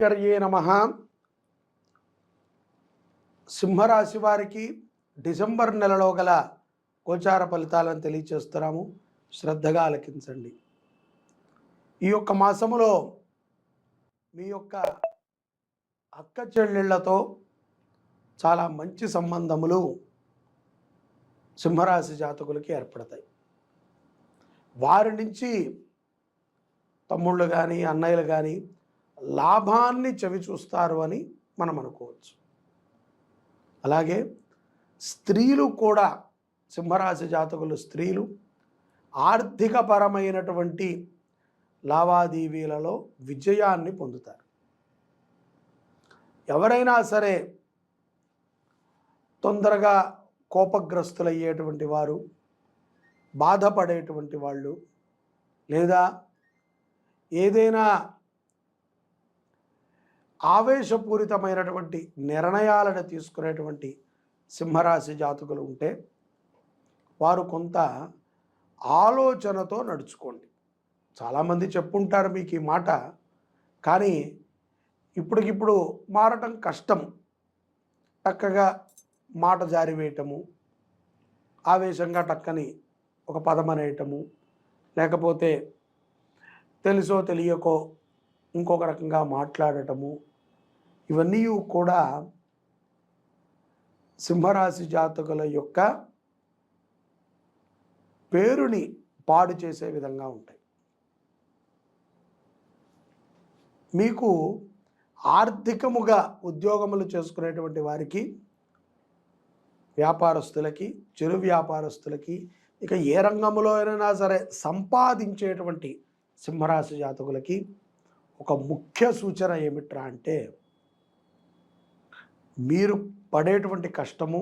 శంకర్యే నమ. సింహరాశి వారికి డిసెంబర్ నెలలో గల గోచార ఫలితాలను తెలియచేస్తున్నాము. శ్రద్ధగా ఆలకించండి. ఈ యొక్క మాసములో మీ యొక్క అక్క చెల్లెళ్ళతో చాలా మంచి సంబంధములు సింహరాశి జాతకులకి ఏర్పడతాయి. వారి నుంచి తమ్ముళ్ళు కానీ అన్నయ్యలు కానీ లాభాన్ని చవి చూస్తారు అని మనం అనుకోవచ్చు. అలాగే స్త్రీలు కూడా సింహరాశి జాతకులు స్త్రీలు ఆర్థికపరమైనటువంటి లావాదేవీలలో విజయాన్ని పొందుతారు. ఎవరైనా సరే తొందరగా కోపగ్రస్తులయ్యేటువంటి వారు బాధపడేటువంటి వాళ్ళు లేదా ఏదైనా ఆవేశపూరితమైనటువంటి నిర్ణయాలను తీసుకునేటువంటి సింహరాశి జాతకులు ఉంటే వారు కొంత ఆలోచనతో నడుచుకోండి. చాలామంది చెప్పుంటారు మీకు ఈ మాట కానీ ఇప్పటికిప్పుడు మారటం కష్టం. చక్కగా మాట జారివేయటము ఆవేశంగా టక్కని ఒక పదం అనేయటము లేకపోతే తెలుసో తెలియకో ఇంకొక రకంగా మాట్లాడటము. ఇవన్నీ కూడా సింహరాశి జాతకుల యొక్క పేరుని పాడు చేసే విధంగా ఉంటాయి. మీకు ఆర్థికముగా ఉద్యోగములు చేసుకునేటువంటి వారికి వ్యాపారస్తులకి చిరు వ్యాపారస్తులకి ఇక ఏ రంగంలో అయినా సరే సంపాదించేటువంటి సింహరాశి జాతకులకి ఒక ముఖ్య సూచన ఏమిట్రా అంటే మీరు పడేటువంటి కష్టము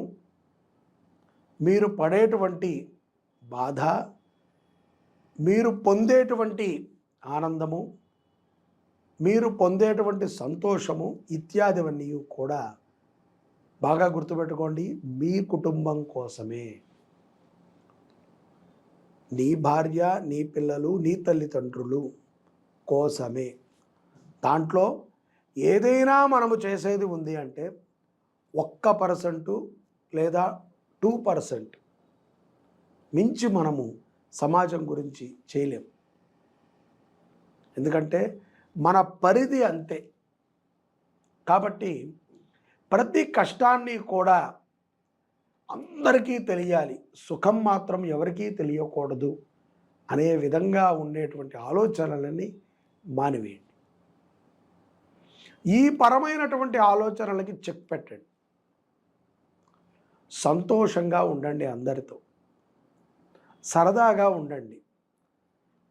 మీరు పడేటువంటి బాధ మీరు పొందేటువంటి ఆనందము మీరు పొందేటువంటి సంతోషము ఇత్యాదివన్నీ కూడా బాగా గుర్తుపెట్టుకోండి మీ కుటుంబం కోసమే. నీ భార్య నీ పిల్లలు నీ తల్లిదండ్రులు కోసమే. దాంట్లో ఏదైనా మనము చేసేది ఉంది అంటే ఒక్క పర్సెంటు లేదా టూ పర్సెంట్ మించి మనము సమాజం గురించి చేయలేము. ఎందుకంటే మన పరిధి అంతే. కాబట్టి ప్రతి కష్టాన్ని కూడా అందరికీ తెలియాలి. సుఖం మాత్రం ఎవరికీ తెలియకూడదు అనే విధంగా ఉండేటువంటి ఆలోచనలని మానివేయండి. ఈ పరమైనటువంటి ఆలోచనలకి చెక్ పెట్టండి. సంతోషంగా ఉండండి అందరితో. సరదాగా ఉండండి.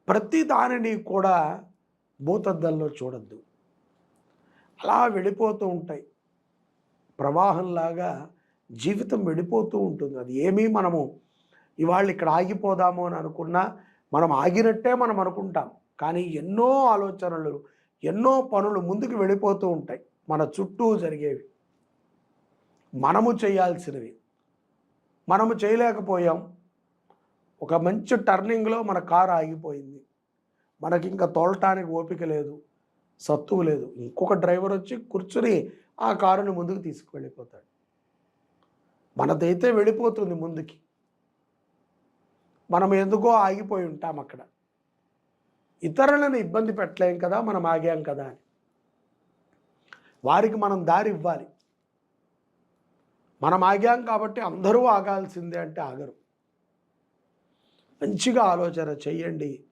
ప్రతి దానిని కూడా భూతద్దల్లో చూడద్దు. అలా వెళ్ళిపోతూ ఉంటాయి. ప్రవాహంలాగా జీవితం వెళ్ళిపోతూ ఉంటుంది. అది ఏమీ మనము ఇవాళ ఇక్కడ ఆగిపోదాము అని అనుకున్నా మనం ఆగినట్టే మనం అనుకుంటాం. కానీ ఎన్నో ఆలోచనలు ఎన్నో పనులు ముందుకు వెళ్ళిపోతూ ఉంటాయి. మన చుట్టూ జరిగేవి. మనము చేయాల్సినవి. మనము చేయలేకపోయాం. ఒక మంచి టర్నింగ్లో మన కారు ఆగిపోయింది. మనకి ఇంకా తోలటానికి ఓపిక లేదు. సత్తువు లేదు. ఇంకొక డ్రైవర్ వచ్చి కూర్చుని ఆ కారుని ముందుకు తీసుకువెళ్ళిపోతాడు. మనదైతే వెళ్ళిపోతుంది ముందుకి. మనం ఎందుకో ఆగిపోయి ఉంటాం అక్కడ. ఇతరులను ఇబ్బంది పెట్టలేం కదా మనం ఆగాం కదా అని. వారికి మనం దారి ఇవ్వాలి. మనం ఆగాం కాబట్టి అందరూ ఆగాల్సిందే అంటే ఆగరు. మంచిగా ఆలోచన చేయండి.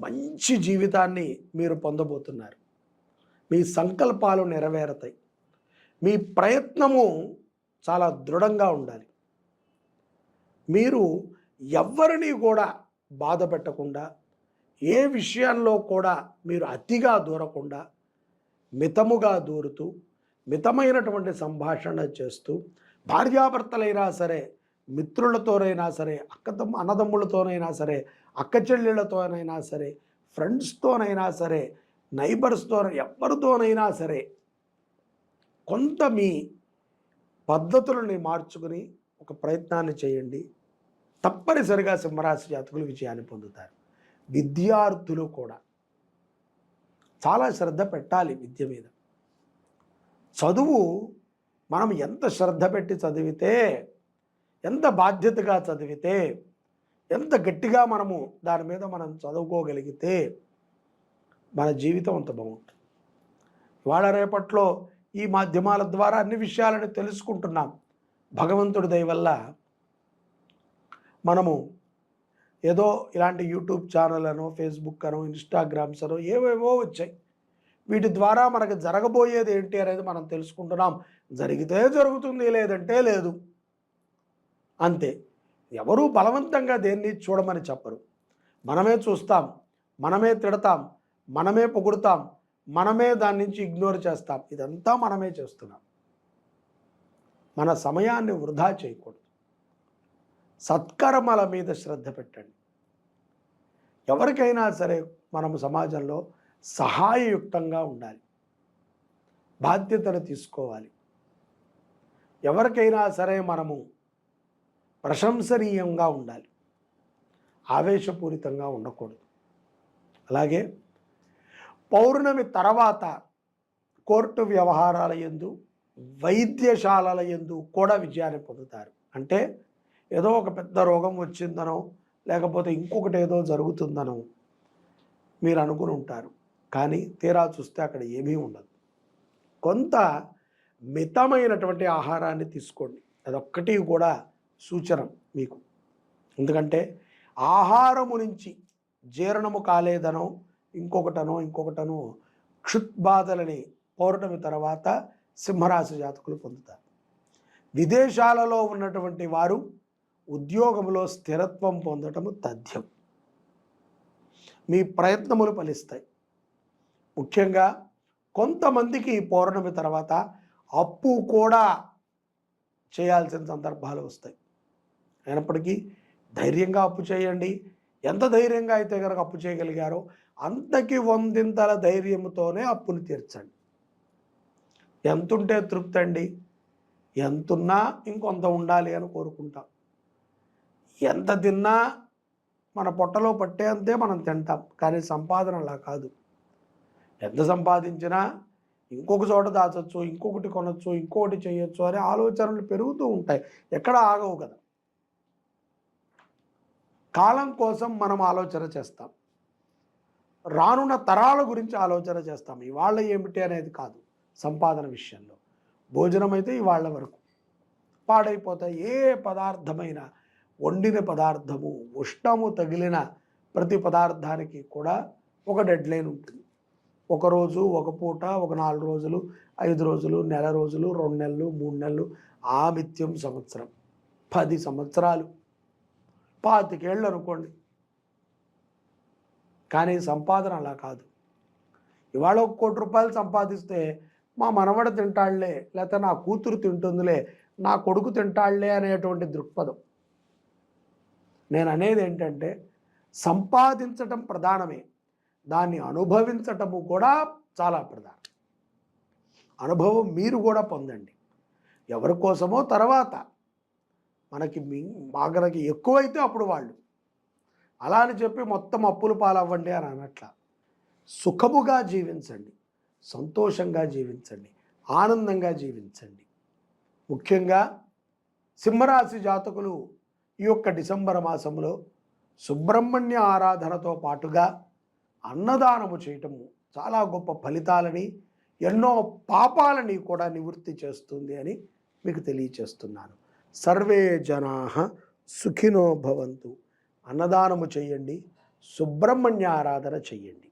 మంచి జీవితాన్ని మీరు పొందబోతున్నారు. మీ సంకల్పాలు నెరవేరతాయి. మీ ప్రయత్నము చాలా దృఢంగా ఉండాలి. మీరు ఎవ్వరిని కూడా బాధ పెట్టకుండా ఏ విషయాల్లో కూడా మీరు అతిగా దూరకుండా మితముగా దూరుతూ మితమైనటువంటి సంభాషణ చేస్తూ భార్యాభర్తలైనా సరే మిత్రులతోనైనా సరే అక్కతమ్మ అన్నదమ్ములతోనైనా సరే అక్క చెల్లెళ్ళతోనైనా సరే ఫ్రెండ్స్తోనైనా సరే నైబర్స్తో ఎవరితోనైనా సరే కొంత మీ పద్ధతులని మార్చుకుని ఒక ప్రయత్నాన్ని చేయండి. తప్పనిసరిగా సింహరాశి జాతకులు విజయాన్ని పొందుతారు. విద్యార్థులు కూడా చాలా శ్రద్ధ పెట్టాలి విద్య మీద. చదువు మనం ఎంత శ్రద్ధ పెట్టి చదివితే ఎంత బాధ్యతగా చదివితే ఎంత గట్టిగా మనము దాని మీద మనం చదువుకోగలిగితే మన జీవితం అంత బాగుంటుంది. ఇవాళ రేపట్లో ఈ మాధ్యమాల ద్వారా అన్ని విషయాలను తెలుసుకుంటున్నాం. భగవంతుడి దయ వల్ల మనము ఏదో ఇలాంటి యూట్యూబ్ ఛానల్ అనో ఫేస్బుక్ అనో ఇన్స్టాగ్రామ్స్ అనో ఏవేవో వచ్చాయి. వీటి ద్వారా మనకు జరగబోయేది ఏంటి అనేది మనం తెలుసుకుంటున్నాం. జరిగితే జరుగుతుంది లేదంటే లేదు. అంతే. ఎవరూ బలవంతంగా దేన్ని చూడమని చెప్పరు. మనమే చూస్తాం మనమే తిడతాం మనమే పొగుడతాం మనమే దాని నుంచి ఇగ్నోర్ చేస్తాం. ఇదంతా మనమే చేస్తున్నాం. మన సమయాన్ని వృధా చేయకూడదు. సత్కర్మల మీద శ్రద్ధ పెట్టండి. ఎవరికైనా సరే మనము సమాజంలో సహాయయుక్తంగా ఉండాలి. బాధ్యతను తీసుకోవాలి. ఎవరికైనా సరే మనము ప్రశంసనీయంగా ఉండాలి. ఆవేశపూరితంగా ఉండకూడదు. అలాగే పౌర్ణమి తర్వాత కోర్టు వ్యవహారాల ఎందు వైద్యశాలల ఎందు కూడా విజయాన్ని పొందుతారు. అంటే ఏదో ఒక పెద్ద రోగం వచ్చిందనో లేకపోతే ఇంకొకటి ఏదో జరుగుతుందనో మీరు అనుకుని ఉంటారు. కానీ తీరా చూస్తే అక్కడ ఏమీ ఉండదు. కొంత మితమైనటువంటి ఆహారాన్ని తీసుకోండి. అదొక్కటి కూడా సూచన మీకు. ఎందుకంటే ఆహారము నుంచి జీర్ణము కాలేదనో ఇంకొకటనో ఇంకొకటనో క్షుత్బాధలని పౌర్ణమి తర్వాత సింహరాశి జాతకులు పొందుతారు. విదేశాలలో ఉన్నటువంటి వారు ఉద్యోగంలో స్థిరత్వం పొందటము తథ్యం. మీ ప్రయత్నములు ఫలిస్తాయి. ముఖ్యంగా కొంతమందికి పౌర్ణమి తర్వాత అప్పు కూడా చేయాల్సిన సందర్భాలు వస్తాయి. అయినప్పటికీ ధైర్యంగా అప్పు చేయండి. ఎంత ధైర్యంగా అయితే కనుక అప్పు చేయగలిగారో అంతకి వందింతల ధైర్యంతోనే అప్పులు తీర్చండి. ఎంతుంటే తృప్తి అండి ఎంతున్నా ఇంకొంత ఉండాలి అని కోరుకుంటాం. ఎంత తిన్నా మన పొట్టలో పట్టే అంతే మనం తింటాం. కానీ సంపాదన అలా కాదు. ఎంత సంపాదించినా ఇంకొక చోట దాచొచ్చు ఇంకొకటి కొనొచ్చు ఇంకొకటి చేయొచ్చు అనే ఆలోచనలు పెరుగుతూ ఉంటాయి. ఎక్కడ ఆగవు కదా. కాలం కోసం మనం ఆలోచన చేస్తాం. రానున్న తరాల గురించి ఆలోచన చేస్తాం. ఇవాళ ఏమిటి అనేది కాదు సంపాదన విషయంలో. భోజనం అయితే ఇవాళ వరకు. పాడైపోతాయి ఏ పదార్థమైన. వండిన పదార్థము ఉష్ణము తగిలిన ప్రతి పదార్థానికి కూడా ఒక డెడ్ లైన్ ఉంటుంది. ఒక రోజు ఒక పూట ఒక నాలుగు రోజులు ఐదు రోజులు నెల రోజులు రెండు నెలలు మూడు నెలలు ఆమిత్యం సంవత్సరం. పది సంవత్సరాలు. పాతికేళ్ళు అనుకోండి. కానీ సంపాదన అలా కాదు. ఇవాళ ఒక కోటి రూపాయలు సంపాదిస్తే మా మనవడు తింటాళ్ళే లేకపోతే నా కూతురు తింటుందిలే నా కొడుకు తింటాళ్ళే అనేటువంటి దృక్పథం. నేను అనేది ఏంటంటే సంపాదించటం ప్రధానమే. దాన్ని అనుభవించటము కూడా చాలా ప్రధానం. అనుభవం మీరు కూడా పొందండి. ఎవరి కోసమో తర్వాత. మనకి మీ ఎక్కువైతే అప్పుడు వాళ్ళు. అలా అని చెప్పి మొత్తం అప్పులు పాలవ్వండి అని అనట్ల. సుఖముగా జీవించండి. సంతోషంగా జీవించండి. ఆనందంగా జీవించండి. ముఖ్యంగా సింహరాశి జాతకులు ఈ యొక్క డిసెంబర్ మాసంలో సుబ్రహ్మణ్య ఆరాధనతో పాటుగా అన్నదానము చేయటము చాలా గొప్ప ఫలితాలని ఎన్నో పాపాలని కూడా నివృత్తి చేస్తుంది అని మీకు తెలియచేస్తున్నాను. సర్వే జనా సుఖినో భవంతు. అన్నదానము చేయండి సుబ్రహ్మణ్య ఆరాధన చెయ్యండి